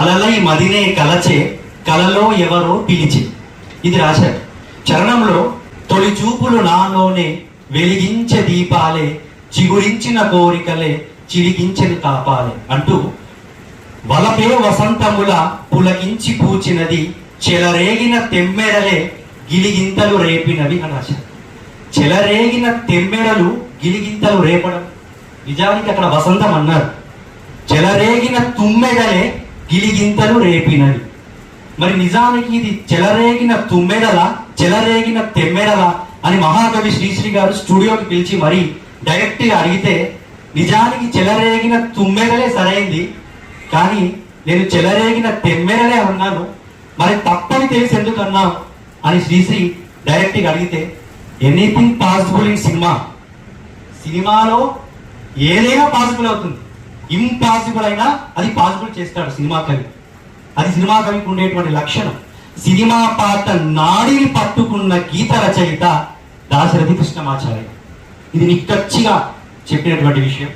అలలై మదినే కలచే కలలో ఎవరో పిలిచి. ఇది రాశారు. చరణంలో తొలి చూపులు నాలోనే వెలిగించే దీపాలే చిగురించిన కోరికలే చిరిగించని కాపాలే అంటూ వలపే వసంతముల పులకించి పూచినది చెలరేగిన తెమ్మెరలే గిలిగింతలు రేపినవి అని రాశారు. చెలరేగిన తెమ్మెరలు గిలిగింతలు రేపడం. నిజానికి అక్కడ వసంతం అన్నారు. చెలరేగిన తుమ్మెదలే గిలిగింతలు రేపినవి మరి నిజానికి ఇది చెలరేగిన తుమ్మెదల చెలరేగిన తెమ్మెదల అని మహాకవి శ్రీశ్రీ గారు స్టూడియోకి పిలిచి మరి డైరెక్ట్గా అడిగితే నిజానికి చెలరేగిన తుమ్మెదలే సరైంది కానీ నేను చెలరేగిన తెమ్మెడలే అన్నాను. మరి తప్పని తెలిసి ఎందుకు అన్నావు? అని శ్రీశ్రీ డైరెక్ట్గా అడిగితే ఎనీథింగ్ పాసిబుల్ ఇన్ సినిమా. సినిమాలో ఏదైనా పాసిబుల్ అవుతుంది. ఇంపాసిబుల్ అయినా అది పాసిబుల్ చేస్తాడు సినిమా కవి. అది సినిమా కవికి ఉండేటువంటి లక్షణం. సినిమా పాట నాడిని పట్టుకున్న గీత రచయిత దాశరథి కృష్ణమాచార్య. ఇది నిక్కచ్చిగా చెప్పినటువంటి విషయం.